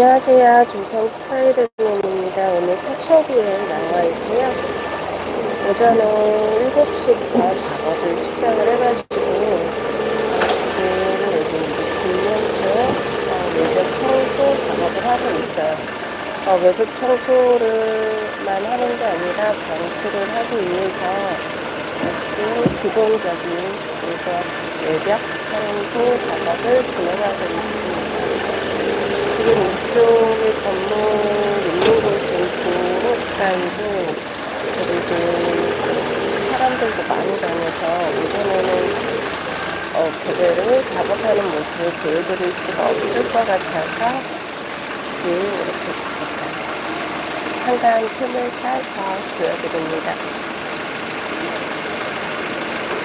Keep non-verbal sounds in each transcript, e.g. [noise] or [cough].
안녕하세요. 조선 스파이더맨입니다. 오늘 서초구에 나와 있고요. 오전에 7시부터 작업을 시작을 해가지고 어, 지금 여기 이제 뒷면쪽 어, 외벽 청소 작업을 하고 있어요. 어, 외벽 청소를만 하는 게 아니라 방수를 하기 위해서 어, 지금 기본적인 외벽 청소 작업을 진행하고 있습니다. 지금 이쪽에 건물 있는 곳은 도로 가까이고 그리고 사람들도 많이 다녀서 오전에는 어, 제대로 작업하는 모습을 보여드릴 수가 없을 것 같아서 지금 이렇게 잠깐 한가한 틈을 타서 보여드립니다.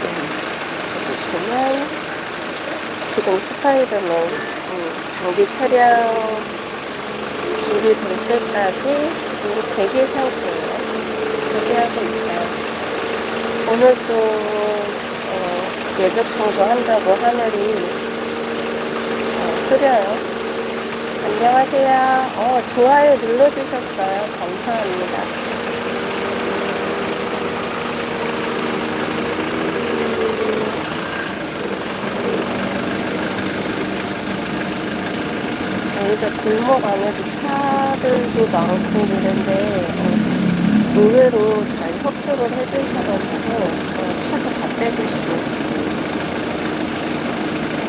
음, 보시면 지금 스파이더맨 음, 장비 차량 준비 될 때까지 지금 대기 상태예요. 대기하고 있어요. 오늘 또 어, 외벽 청소한다고 하늘이 어, 흐려요. 안녕하세요. 어, 좋아요 눌러주셨어요. 감사합니다. 여기가 골목 안에도 차들도 많고 그런데 어, 의외로 잘 협조를 해주셔가지고 어, 차도 다 빼주시고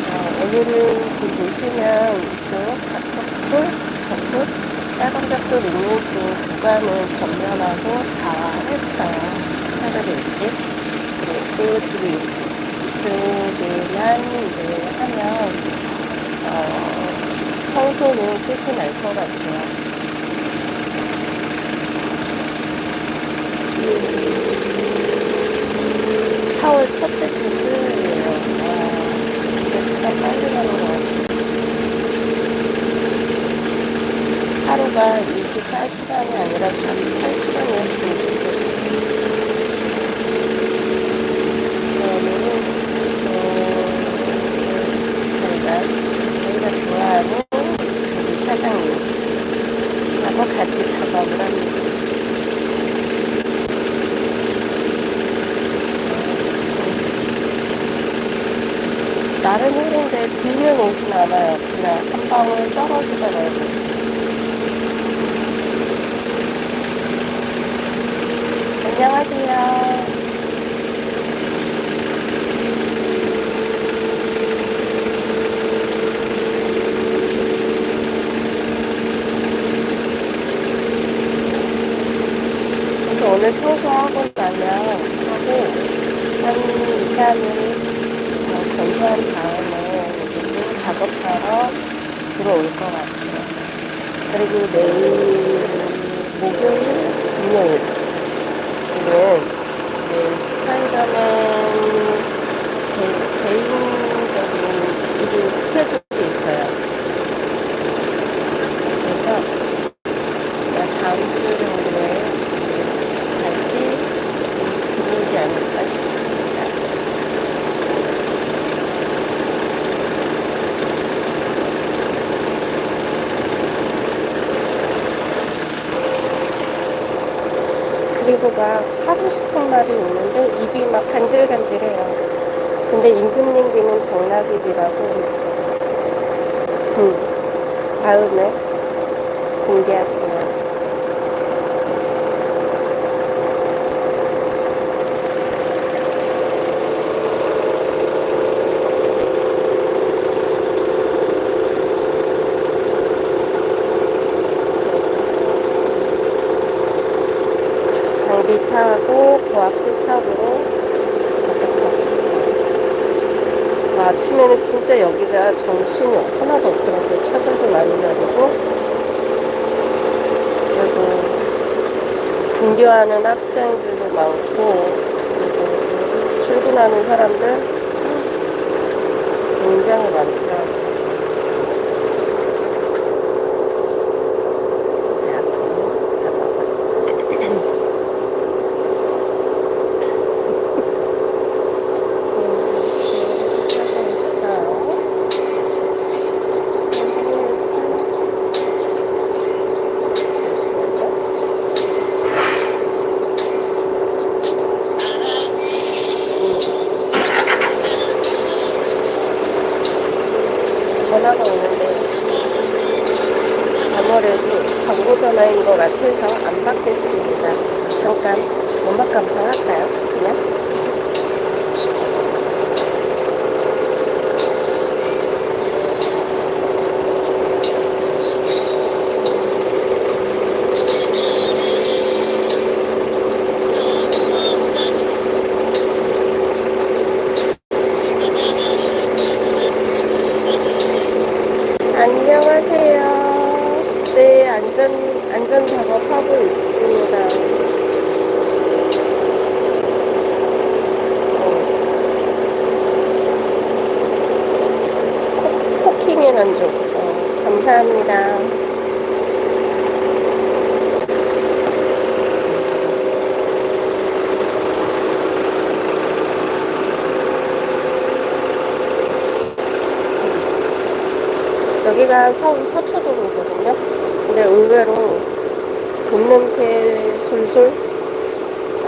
자, 오늘은 지금 보시면 이쪽 작벽돌, 벽돌, 빨간 벽돌 있는 쪽 구간을 전면하고 다 했어요. 차를 일찍. 그리고 또 지금 이쪽에만 이제 하면 어, 청소는 끝이 날 것 같아요. 4월 첫째 주 수요일이에요. 와, 진짜 시간 빨리 가는 것 같아요. 하루가 24시간이 아니라 48시간이었으면 좋겠어요. 그러면은, 어, 저희가, 저희가 좋아하는 장비 사장님하고 같이 작업을 합니다. 날은 흐린데 비는 오진 않아요. 그냥 한 방울 떨어지더라고요. 안녕하세요. 그래서 오늘 청소하고 나면 하고 한 2, 3일 어, 건조한 다음에 이제 또 작업하러 들어올 것 같아요. 그리고 내일 목요일, 금요일은 이제 스파이더맨 개, 개인적인 일일 스케줄이 있어요. 그래서 아마 다음 주 정도에 다시 들어오지 않을까 싶습니다. 막 하고 싶은 말이 있는데 입이 막 간질간질해요. 근데 임금님기는 당나귀비라고 음, 다음에 공개할게요. 장 비 타고 고압 세척으로 작업하고 있어요. 아, 아침에는 진짜 여기가 정신이 하나도 없더라고요. 차들도 많이 다니고 그리고 등교하는 학생들도 많고 그리고 출근하는 사람들 [gasps] 굉장히 많더라고요. 감사합니다. 여기가 서, 서초동이거든요. 근데 의외로 돈 냄새 솔솔.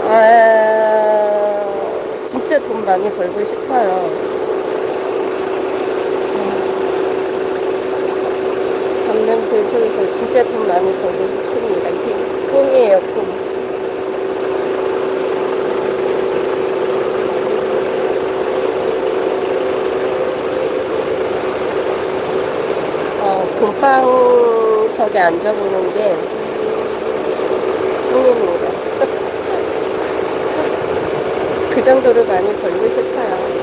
아, 진짜 돈 많이 벌고 싶어요. 돈 냄새 솔솔. 진짜 돈 많이 벌고 싶습니다. 이게 꿈이에요, 꿈. 어, 돈방석에 앉아보는 게 꿈입니다. [laughs] 그 정도로 많이 벌고 싶어요.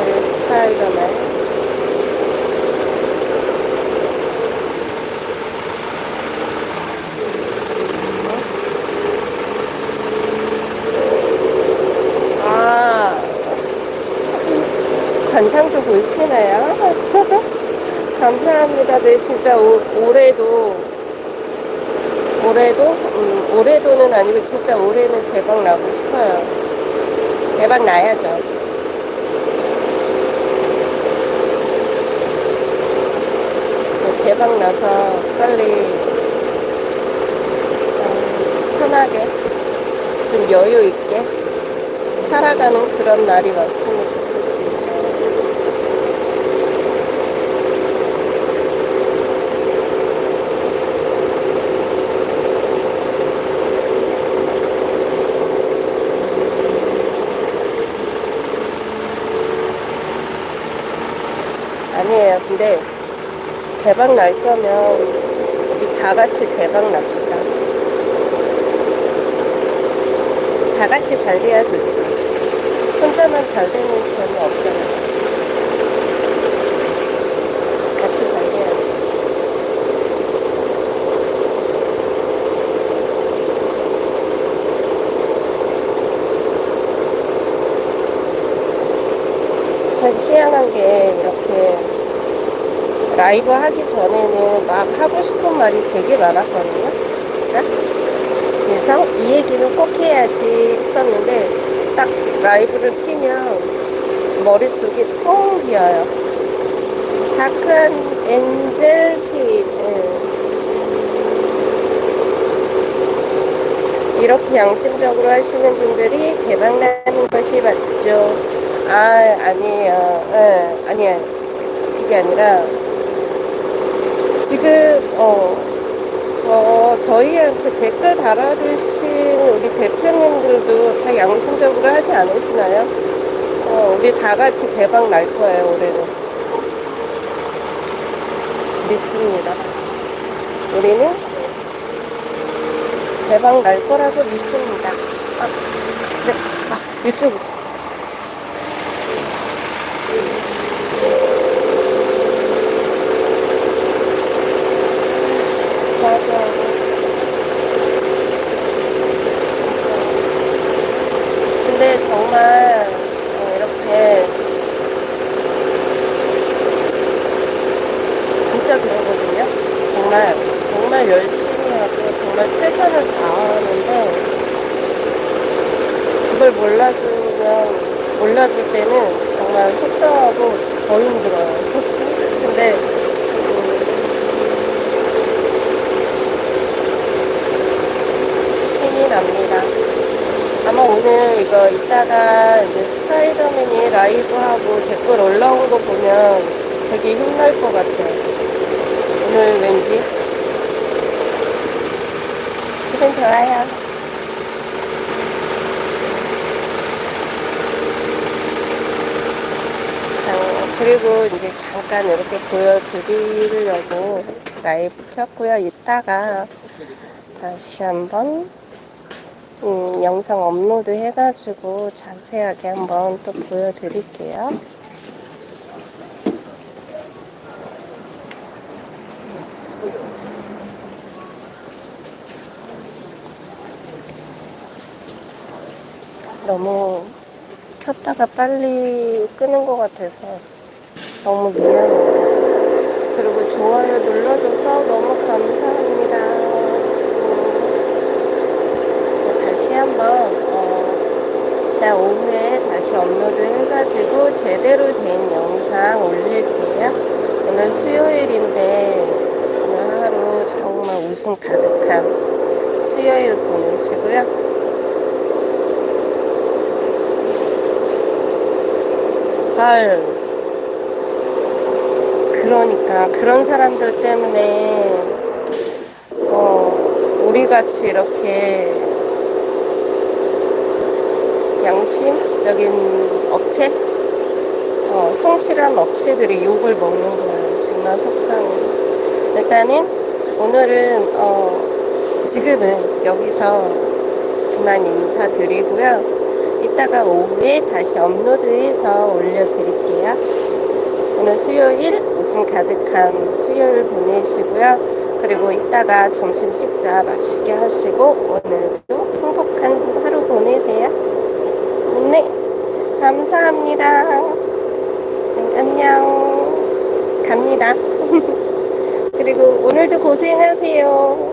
우리 스파이더맨. 아, 관상도 보시나요? [laughs] 감사합니다. 네, 진짜 올, 올해도, 올해도, 음, 올해도는 아니고 진짜 올해는 대박 나고 싶어요. 대박 나야죠. 네, 대박 나서 빨리 어, 편하게 좀 여유 있게 살아가는 그런 날이 왔으면 좋겠습니다. 근데 대박 날 거면 우리 다 같이 대박 납시다. 다 같이 잘 돼야 좋죠. 혼자만 잘 되면 재미 없잖아요. 같이 잘 돼야지. 참 희한한 게 이렇게 라이브 하기 전에는 막 하고 싶은 말이 되게 많았거든요. 진짜. 그래서 이 얘기는 꼭 해야지 했었는데 딱 라이브를 키면 머릿속이 텅 비어요. 다크한 엔젤 키 이렇게 양심적으로 하시는 분들이 대박나는 것이 맞죠. 아, 아니에요. 예, 아니에요. 그게 아니라 지금 어, 저 저희한테 댓글 달아주신 우리 대표님들도 다 양심적으로 하지 않으시나요? 어, 우리 다 같이 대박 날 거예요 올해는 믿습니다. 우리는 대박 날 거라고 믿습니다. 아, 네, 아, 이쪽. 맞아. 진짜. 정말 어, 이렇게 진짜 그러거든요. 정말 정말 열심히 하고 정말 최선을 다하는데 그걸 몰라주면 몰라줄 때는 정말 속상하고 더 힘들어요. [laughs] 근데 음, 힘이 납니다. 오늘 이거 이따가 이제 스파이더맨이 라이브하고 댓글 올라온 거 보면 되게 힘날 것 같아. 오늘 왠지 기분 좋아요. 자, 그리고 이제 잠깐 이렇게 보여드리려고 라이브 켰고요. 이따가 다시 한번 음, 영상 업로드 해가지고 자세하게 한번 또 보여드릴게요. 너무 켰다가 빨리 끄는 것 같아서 너무 미안해요. 그리고 좋아요 눌러줘서 너무 감사합니다. 음, 다시 한번 어, 이따 오후에 다시 업로드 해가지고 제대로 된 영상 올릴게요. 오늘 수요일인데 오늘 하루 정말 웃음 가득한 수요일 보내시고요. 헐. 그러니까 그런 사람들 때문에 어, 우리 같이 이렇게 양심적인 업체, 어, 성실한 업체들이 욕을 먹는 거예요. 정말 속상해. 일단은 오늘은 어, 지금은 여기서 그만 인사드리고요. 이따가 오후에 다시 업로드해서 올려드릴게요. 오늘 수요일 웃음 가득한 수요일 보내시고요. 그리고 이따가 점심 식사 맛있게 하시고 오늘도 행복한 하루 보내세요. 네, 감사합니다. 네, 안녕. 갑니다. [laughs] 그리고 오늘도 고생하세요.